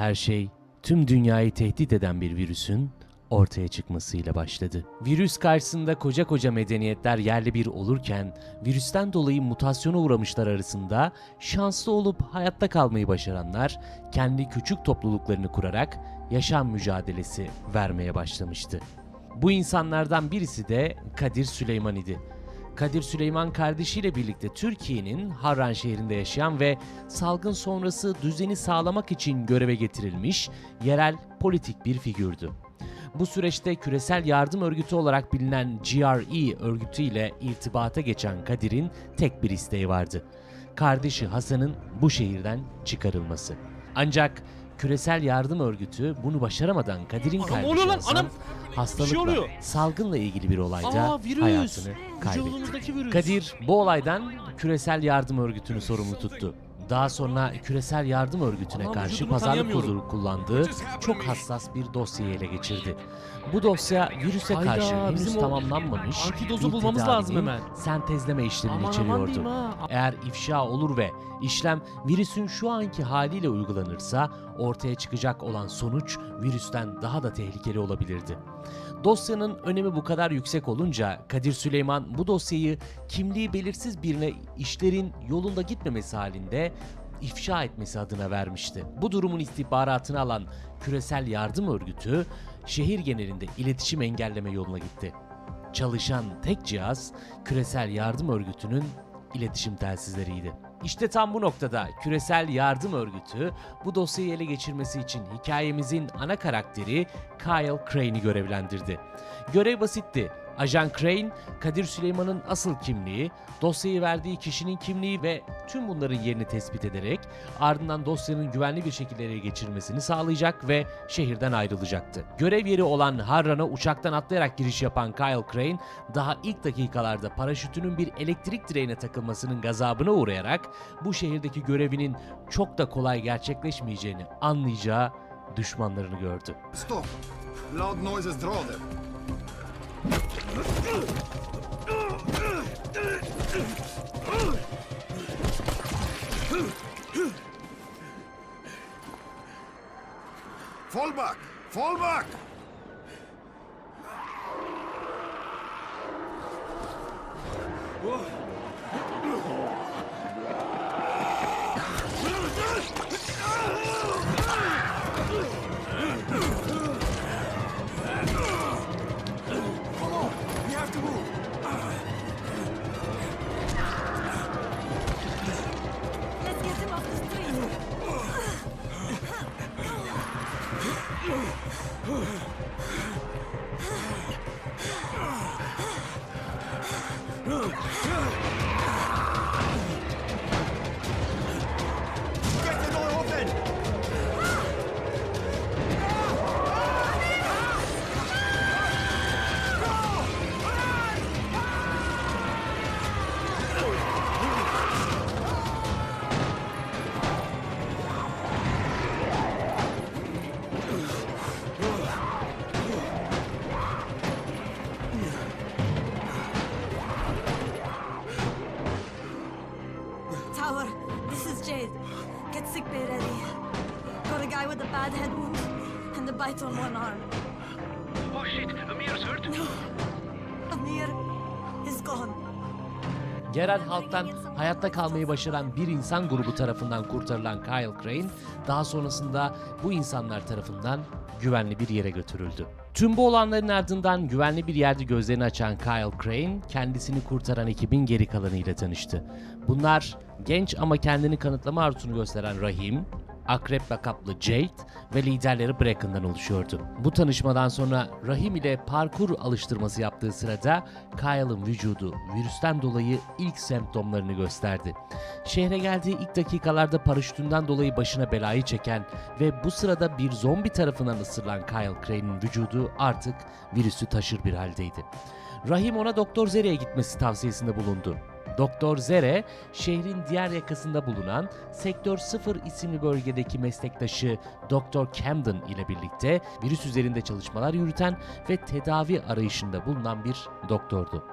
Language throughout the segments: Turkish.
Her şey tüm dünyayı tehdit eden bir virüsün ortaya çıkmasıyla başladı. Virüs karşısında koca koca medeniyetler yerli bir olurken virüsten dolayı mutasyona uğramışlar arasında şanslı olup hayatta kalmayı başaranlar kendi küçük topluluklarını kurarak yaşam mücadelesi vermeye başlamıştı. Bu insanlardan birisi de Kadir Süleyman idi. Kadir Süleyman kardeşiyle birlikte Türkiye'nin Harran şehrinde yaşayan ve salgın sonrası düzeni sağlamak için göreve getirilmiş yerel politik bir figürdü. Bu süreçte küresel yardım örgütü olarak bilinen GRE örgütü ile irtibata geçen Kadir'in tek bir isteği vardı. Kardeşi Hasan'ın bu şehirden çıkarılması. Ancak küresel yardım örgütü bunu başaramadan Kadir'in Anam, oluyor lan, Hasan anam. hastalıkla, oluyor. salgınla ilgili bir olayda Aa virüs. hayatını kaybetti. Vücudumuzdaki virüs. Kadir bu olaydan küresel yardım örgütünü sorumlu tuttu. Daha sonra küresel yardım örgütüne karşı pazarlık kodu kullandığı çok hassas bir dosyayı ele geçirdi. Bu dosya virüse Hayda, karşı henüz bizim o tamamlanmamış antidozu bir bulmamız tedavinin lazım hemen. sentezleme işlemini Aman aman içeriyordu. diyeyim ha. Eğer ifşa olur ve işlem virüsün şu anki haliyle uygulanırsa ortaya çıkacak olan sonuç virüsten daha da tehlikeli olabilirdi. Dosyanın önemi bu kadar yüksek olunca Kadir Süleyman bu dosyayı kimliği belirsiz birine işlerin yolunda gitmemesi halinde ifşa etmesi adına vermişti. Bu durumun istihbaratını alan Küresel Yardım Örgütü şehir genelinde iletişim engelleme yoluna gitti. Çalışan tek cihaz Küresel Yardım Örgütü'nün iletişim telsizleriydi. İşte tam bu noktada Küresel Yardım Örgütü bu dosyayı ele geçirmesi için hikayemizin ana karakteri Kyle Crane'i görevlendirdi. Görev basitti. Ajan Crane, Kadir Süleyman'ın asıl kimliği, dosyayı verdiği kişinin kimliği ve tüm bunların yerini tespit ederek ardından dosyanın güvenli bir şekilde ele geçirilmesini sağlayacak ve şehirden ayrılacaktı. Görev yeri olan Harran'a uçaktan atlayarak giriş yapan Kyle Crane, daha ilk dakikalarda paraşütünün bir elektrik direğine takılmasının gazabına uğrayarak bu şehirdeki görevinin çok da kolay gerçekleşmeyeceğini anlayacağı düşmanlarını gördü. Stop! Loud noises draw them. Fall back! あっ。Bad head wound and a bite on one arm. Oh shit, Amir's hurt. Amir is gone. Yerel halktan hayatta kalmayı başaran bir insan grubu tarafından kurtarılan Kyle Crane, daha sonrasında bu insanlar tarafından güvenli bir yere götürüldü. Tüm bu olanların ardından güvenli bir yerde gözlerini açan Kyle Crane, kendisini kurtaran ekibin geri kalanıyla tanıştı. Bunlar genç ama kendini kanıtlama arzusunu gösteren Rahim, Akrep lakaplı Jade ve liderleri Bracken'dan oluşuyordu. Bu tanışmadan sonra Rahim ile parkur alıştırması yaptığı sırada Kyle'ın vücudu virüsten dolayı ilk semptomlarını gösterdi. Şehre geldiği ilk dakikalarda paraşütünden dolayı başına belayı çeken ve bu sırada bir zombi tarafından ısırılan Kyle Crane'in vücudu artık virüsü taşır bir haldeydi. Rahim ona Doktor Zeri'ye gitmesi tavsiyesinde bulundu. Doktor Zere, şehrin diğer yakasında bulunan Sektör 0 isimli bölgedeki meslektaşı Dr. Camden ile birlikte virüs üzerinde çalışmalar yürüten ve tedavi arayışında bulunan bir doktordu.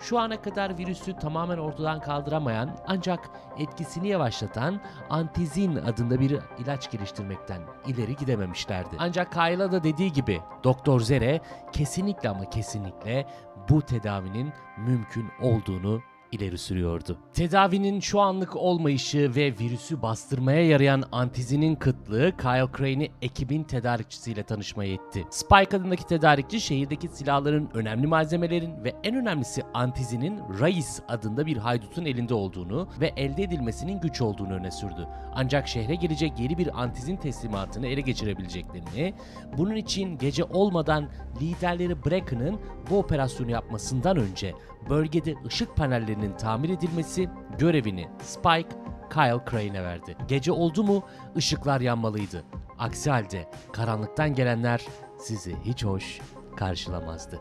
Şu ana kadar virüsü tamamen ortadan kaldıramayan ancak etkisini yavaşlatan antizin adında bir ilaç geliştirmekten ileri gidememişlerdi. Ancak Kyle'a da dediği gibi Doktor Zere kesinlikle ama kesinlikle bu tedavinin mümkün olduğunu ileri sürüyordu. Tedavinin şu anlık olmayışı ve virüsü bastırmaya yarayan antizinin kıtlığı Kyle Crane'i ekibin tedarikçisiyle tanışmaya etti. Spike adındaki tedarikçi şehirdeki silahların önemli malzemelerin ve en önemlisi antizinin Rais adında bir haydutun elinde olduğunu ve elde edilmesinin güç olduğunu öne sürdü. Ancak şehre gelecek yeni bir antizin teslimatını ele geçirebileceklerini, bunun için gece olmadan liderleri Bracken'ın bu operasyonu yapmasından önce bölgede ışık panellerinin tamir edilmesi görevini Spike Kyle Crane'e verdi. Gece oldu mu ışıklar yanmalıydı. Aksi halde karanlıktan gelenler sizi hiç hoş karşılamazdı.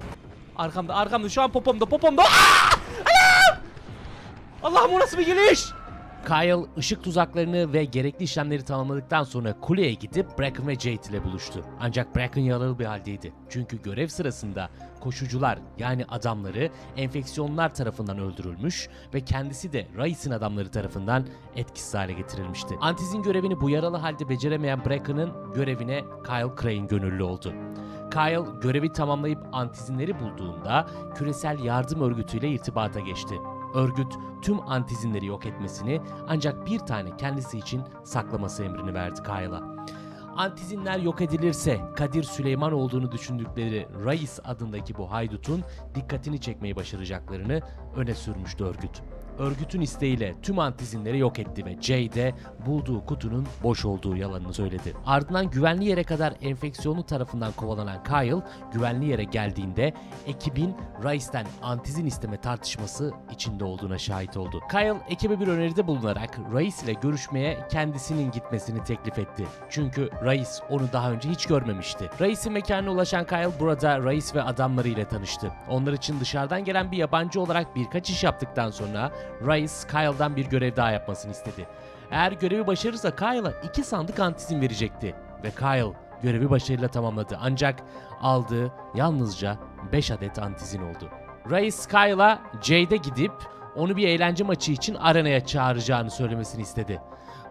Arkamda arkamda şu an popomda popomda. Aa! Allah'ım nasıl bir geliş? Kyle ışık tuzaklarını ve gerekli işlemleri tamamladıktan sonra kuleye gidip Bracken ve Jade ile buluştu. Ancak Bracken yaralı bir haldeydi. Çünkü görev sırasında koşucular yani adamları enfeksiyonlar tarafından öldürülmüş ve kendisi de Rais'in adamları tarafından etkisiz hale getirilmişti. Antizin görevini bu yaralı halde beceremeyen Bracken'ın görevine Kyle Crane gönüllü oldu. Kyle görevi tamamlayıp antizinleri bulduğunda küresel yardım örgütüyle irtibata geçti. Örgüt tüm antizinleri yok etmesini ancak bir tane kendisi için saklaması emrini verdi Kyle'a. Antizinler yok edilirse Kadir Süleyman olduğunu düşündükleri Rais adındaki bu haydutun dikkatini çekmeyi başaracaklarını öne sürmüştü örgüt. Örgütün isteğiyle tüm antizinleri yok etti ve Jay de bulduğu kutunun boş olduğu yalanını söyledi. Ardından güvenli yere kadar enfeksiyonu tarafından kovalanan Kyle, güvenli yere geldiğinde ekibin Rice'den antizin isteme tartışması içinde olduğuna şahit oldu. Kyle ekibe bir öneride bulunarak Rice ile görüşmeye kendisinin gitmesini teklif etti. Çünkü Rice onu daha önce hiç görmemişti. Rice'in mekanına ulaşan Kyle burada Rice ve adamları ile tanıştı. Onlar için dışarıdan gelen bir yabancı olarak birkaç iş yaptıktan sonra Rice Kyle'dan bir görev daha yapmasını istedi. Eğer görevi başarırsa Kyle'a iki sandık antizin verecekti. Ve Kyle görevi başarıyla tamamladı ancak aldığı yalnızca 5 adet antizin oldu. Rice Kyle'a Jade'e gidip onu bir eğlence maçı için arenaya çağıracağını söylemesini istedi.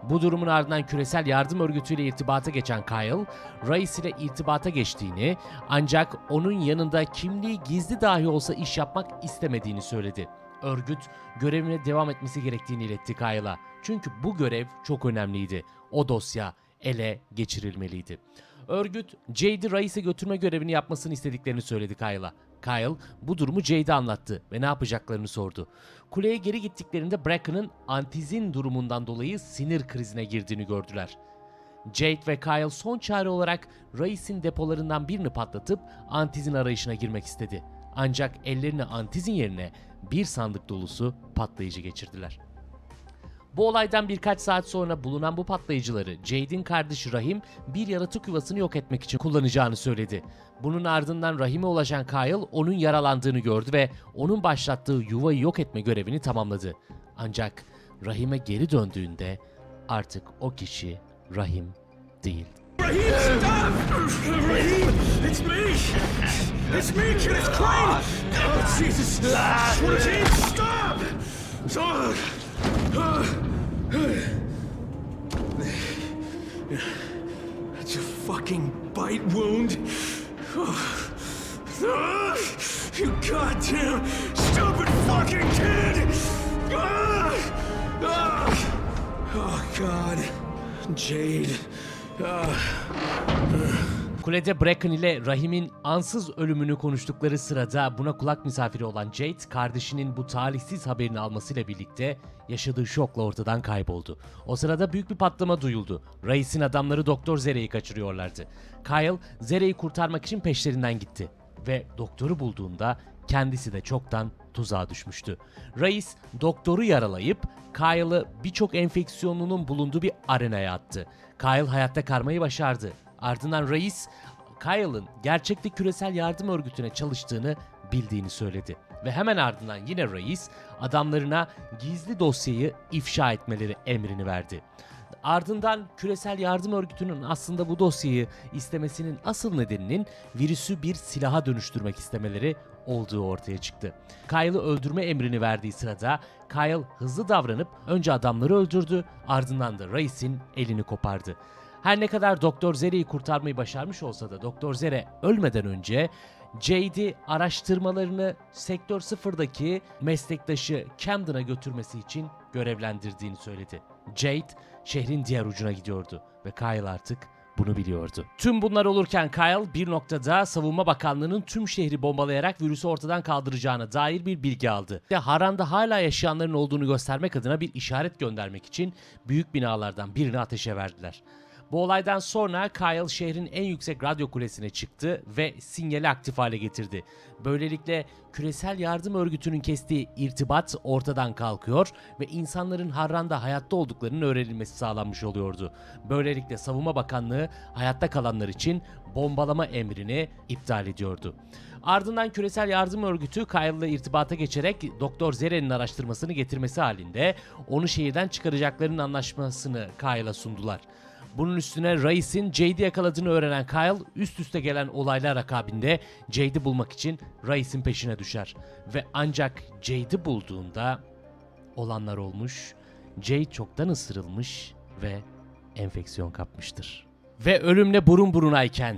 Bu durumun ardından küresel yardım örgütüyle irtibata geçen Kyle, Rice ile irtibata geçtiğini ancak onun yanında kimliği gizli dahi olsa iş yapmak istemediğini söyledi. Örgüt görevine devam etmesi gerektiğini iletti Kyle'a. Çünkü bu görev çok önemliydi. O dosya ele geçirilmeliydi. Örgüt, Jade'i Rice'e götürme görevini yapmasını istediklerini söyledi Kyle'a. Kyle bu durumu Jade'e anlattı ve ne yapacaklarını sordu. Kuleye geri gittiklerinde Bracken'ın antizin durumundan dolayı sinir krizine girdiğini gördüler. Jade ve Kyle son çare olarak Rice'in depolarından birini patlatıp antizin arayışına girmek istedi. Ancak ellerine antizin yerine bir sandık dolusu patlayıcı geçirdiler. Bu olaydan birkaç saat sonra bulunan bu patlayıcıları Jade'in kardeşi Rahim bir yaratık yuvasını yok etmek için kullanacağını söyledi. Bunun ardından Rahim'e ulaşan Kyle onun yaralandığını gördü ve onun başlattığı yuvayı yok etme görevini tamamladı. Ancak Rahim'e geri döndüğünde artık o kişi Rahim değil. Rahim, stop! Rahim, it's me! It's me, kid, it's Crane! Oh, Jesus! Rahim, stop! Oh. It's a fucking bite wound. Oh, you goddamn stupid fucking kid! Ah! Ah! Oh, God. Jade. Kulede Bracken ile Rahim'in ansız ölümünü konuştukları sırada buna kulak misafiri olan Jade, kardeşinin bu talihsiz haberini almasıyla birlikte yaşadığı şokla ortadan kayboldu. O sırada büyük bir patlama duyuldu. Reis'in adamları Doktor Zere'yi kaçırıyorlardı. Kyle, Zere'yi kurtarmak için peşlerinden gitti. Ve doktoru bulduğunda kendisi de çoktan tuzağa düşmüştü. Reis doktoru yaralayıp Kyle'ı birçok enfeksiyonunun bulunduğu bir arenaya attı. Kyle hayatta kalmayı başardı. Ardından reis Kyle'ın gerçekte küresel yardım örgütüne çalıştığını bildiğini söyledi. Ve hemen ardından yine reis adamlarına gizli dosyayı ifşa etmeleri emrini verdi. Ardından küresel yardım örgütünün aslında bu dosyayı istemesinin asıl nedeninin virüsü bir silaha dönüştürmek istemeleri olduğu ortaya çıktı. Kyle'ı öldürme emrini verdiği sırada Kyle hızlı davranıp önce adamları öldürdü ardından da Reis'in elini kopardı. Her ne kadar Doktor Zere'yi kurtarmayı başarmış olsa da Doktor Zere ölmeden önce Jade'i araştırmalarını Sektör 0'daki meslektaşı Camden'a götürmesi için görevlendirdiğini söyledi. Jade şehrin diğer ucuna gidiyordu ve Kyle artık bunu biliyordu. Tüm bunlar olurken Kyle bir noktada Savunma Bakanlığı'nın tüm şehri bombalayarak virüsü ortadan kaldıracağına dair bir bilgi aldı. Ve Haran'da hala yaşayanların olduğunu göstermek adına bir işaret göndermek için büyük binalardan birini ateşe verdiler. Bu olaydan sonra Kyle şehrin en yüksek radyo kulesine çıktı ve sinyali aktif hale getirdi. Böylelikle küresel yardım örgütünün kestiği irtibat ortadan kalkıyor ve insanların Harran'da hayatta olduklarının öğrenilmesi sağlanmış oluyordu. Böylelikle Savunma Bakanlığı hayatta kalanlar için bombalama emrini iptal ediyordu. Ardından küresel yardım örgütü Kyle'la irtibata geçerek Doktor Zere'nin araştırmasını getirmesi halinde onu şehirden çıkaracaklarının anlaşmasını Kyle'a sundular. Bunun üstüne Reis'in Jade'i yakaladığını öğrenen Kyle üst üste gelen olaylar akabinde Jade'i bulmak için Reis'in peşine düşer. Ve ancak Jade'i bulduğunda olanlar olmuş, Jade çoktan ısırılmış ve enfeksiyon kapmıştır. Ve ölümle burun burunayken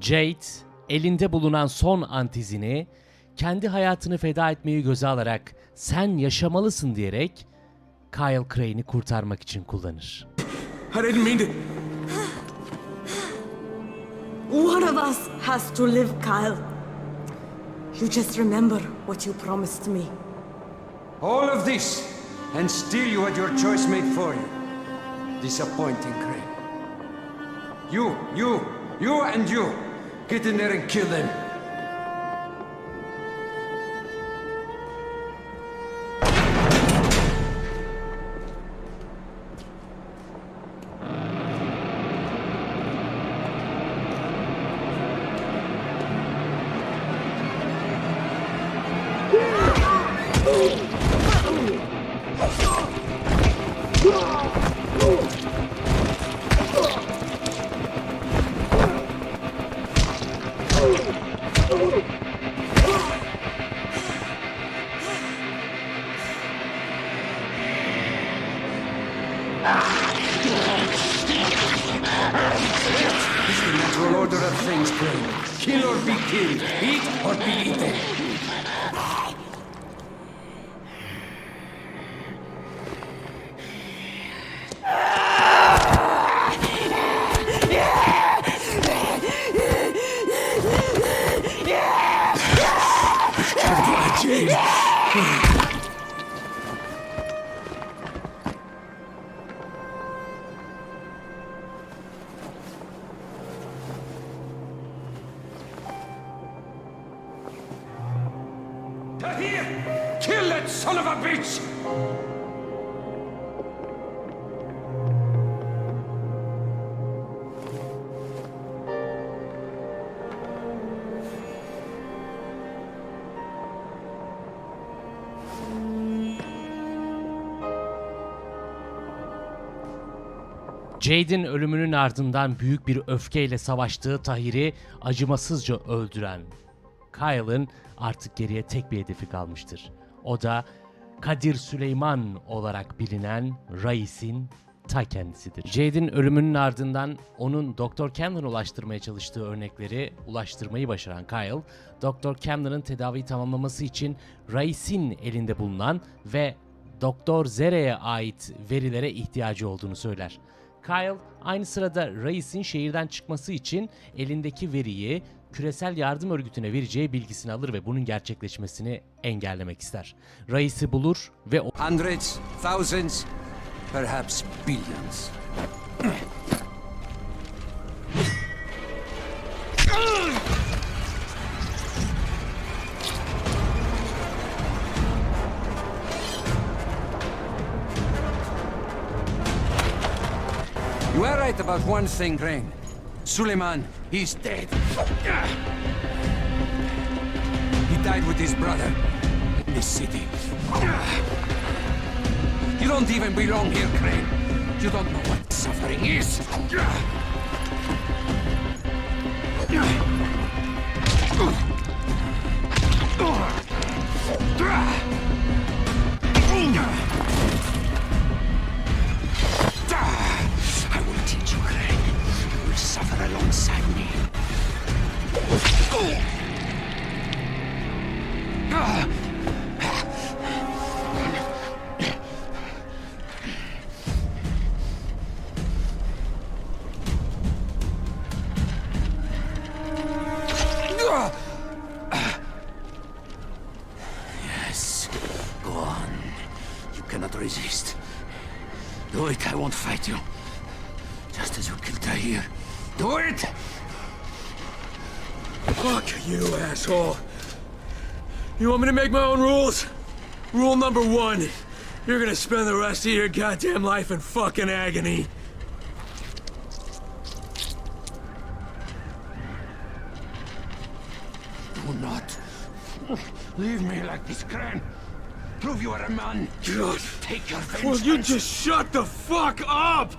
Jade elinde bulunan son antizini kendi hayatını feda etmeyi göze alarak sen yaşamalısın diyerek Kyle Crane'i kurtarmak için kullanır. I didn't mean to. One of us has to live, Kyle. You just remember what you promised me. All of this, and still you had your choice made for you. Disappointing, Crane. You, you, you, and you. Get in there and kill them. Kill or be killed. Eat or be eaten. Jade'in ölümünün ardından büyük bir öfkeyle savaştığı Tahir'i acımasızca öldüren Kyle'ın artık geriye tek bir hedefi kalmıştır. O da Kadir Süleyman olarak bilinen Rais'in ta kendisidir. Jade'in ölümünün ardından onun Dr. Camden'a ulaştırmaya çalıştığı örnekleri ulaştırmayı başaran Kyle, Dr. Camden'ın tedaviyi tamamlaması için Rais'in elinde bulunan ve Doktor Zere'ye ait verilere ihtiyacı olduğunu söyler. Kyle aynı sırada Reis'in şehirden çıkması için elindeki veriyi küresel yardım örgütüne vereceği bilgisini alır ve bunun gerçekleşmesini engellemek ister. Reis'i bulur ve o- Hundreds, thousands, perhaps billions. You are right about one thing, Crane. Suleiman, he's dead. He died with his brother. in this city. You don't even belong here, Crane. You don't know what suffering is. I suffer alongside me. Yes, Me to make my own rules? Rule number one you're gonna spend the rest of your goddamn life in fucking agony. Do not. Leave me like this, Crane. Prove you are a man. God. Take your Will vengeance. you just shut the fuck up?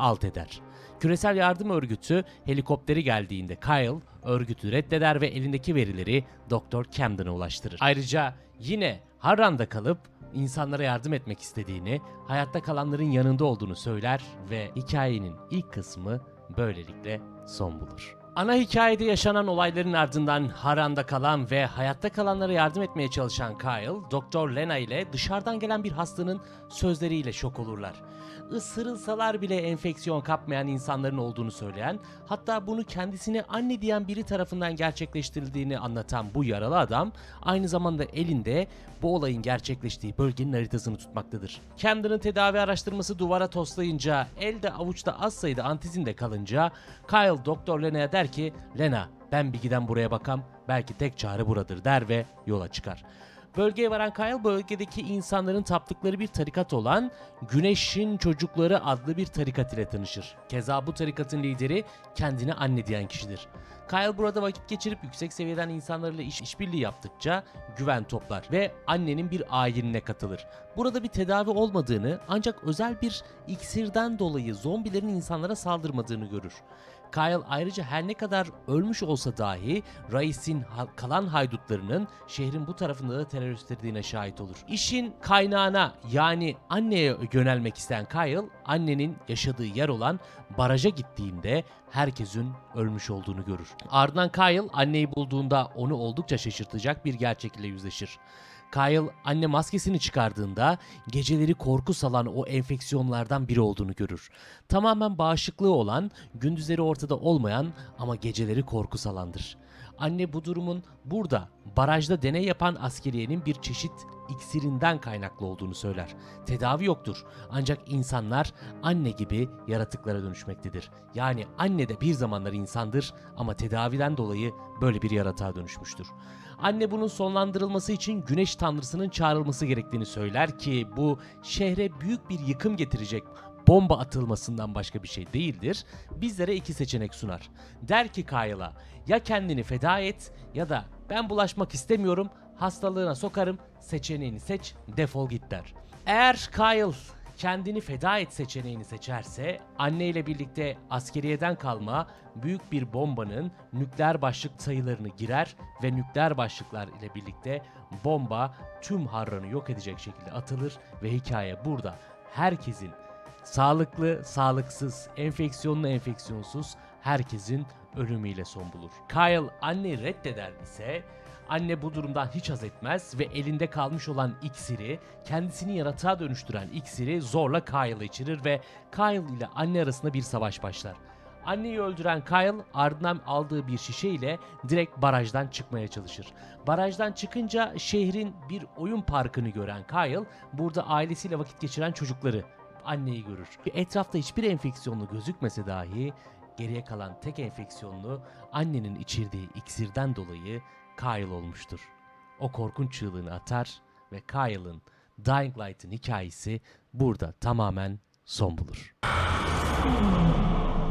Alt eder. Küresel Yardım Örgütü helikopteri geldiğinde Kyle örgütü reddeder ve elindeki verileri Dr. Camden'a ulaştırır. Ayrıca yine Harran'da kalıp insanlara yardım etmek istediğini, hayatta kalanların yanında olduğunu söyler ve hikayenin ilk kısmı böylelikle son bulur. Ana hikayede yaşanan olayların ardından Harran'da kalan ve hayatta kalanlara yardım etmeye çalışan Kyle, Doktor Lena ile dışarıdan gelen bir hastanın sözleriyle şok olurlar. Isırılsalar bile enfeksiyon kapmayan insanların olduğunu söyleyen, hatta bunu kendisine anne diyen biri tarafından gerçekleştirildiğini anlatan bu yaralı adam, aynı zamanda elinde bu olayın gerçekleştiği bölgenin haritasını tutmaktadır. Camden'ın tedavi araştırması duvara toslayınca, elde avuçta az sayıda antizin de kalınca, Kyle Doktor Lena'ya der ki, Lena ben bir giden buraya bakam, belki tek çare buradır der ve yola çıkar. Bölgeye varan Kyle bölgedeki insanların taptıkları bir tarikat olan Güneşin Çocukları adlı bir tarikat ile tanışır. Keza bu tarikatın lideri kendine anne diyen kişidir. Kyle burada vakit geçirip yüksek seviyeden insanlarla iş işbirliği yaptıkça güven toplar ve annenin bir ayinine katılır. Burada bir tedavi olmadığını ancak özel bir iksirden dolayı zombilerin insanlara saldırmadığını görür. Kyle ayrıca her ne kadar ölmüş olsa dahi Rais'in kalan haydutlarının şehrin bu tarafında da teröristlerine şahit olur. İşin kaynağına yani anneye yönelmek isteyen Kyle, annenin yaşadığı yer olan baraja gittiğinde herkesin ölmüş olduğunu görür. Ardından Kyle anneyi bulduğunda onu oldukça şaşırtacak bir gerçek ile yüzleşir. Kyle anne maskesini çıkardığında geceleri korku salan o enfeksiyonlardan biri olduğunu görür. Tamamen bağışıklığı olan, gündüzleri ortada olmayan ama geceleri korku salandır. Anne bu durumun burada barajda deney yapan askeriyenin bir çeşit iksirinden kaynaklı olduğunu söyler. Tedavi yoktur ancak insanlar anne gibi yaratıklara dönüşmektedir. Yani anne de bir zamanlar insandır ama tedaviden dolayı böyle bir yaratığa dönüşmüştür. Anne bunun sonlandırılması için güneş tanrısının çağrılması gerektiğini söyler ki bu şehre büyük bir yıkım getirecek bomba atılmasından başka bir şey değildir. Bizlere iki seçenek sunar. Der ki Kyle'a ya kendini feda et ya da ben bulaşmak istemiyorum hastalığına sokarım seçeneğini seç defol git der. Eğer Kyle kendini feda et seçeneğini seçerse anne ile birlikte askeriyeden kalma büyük bir bombanın nükleer başlık sayılarını girer ve nükleer başlıklar ile birlikte bomba tüm Harran'ı yok edecek şekilde atılır ve hikaye burada herkesin sağlıklı, sağlıksız, enfeksiyonlu, enfeksiyonsuz herkesin ölümüyle son bulur. Kyle anneyi reddeder ise Anne bu durumdan hiç haz etmez ve elinde kalmış olan iksiri, kendisini yaratığa dönüştüren iksiri zorla Kyle'a içirir ve Kyle ile anne arasında bir savaş başlar. Anneyi öldüren Kyle ardından aldığı bir şişe ile direkt barajdan çıkmaya çalışır. Barajdan çıkınca şehrin bir oyun parkını gören Kyle burada ailesiyle vakit geçiren çocukları anneyi görür. Etrafta hiçbir enfeksiyonlu gözükmese dahi geriye kalan tek enfeksiyonlu annenin içirdiği iksirden dolayı Kyle olmuştur. O korkunç çığlığını atar ve Kyle'ın Dying Light'ın hikayesi burada tamamen son bulur.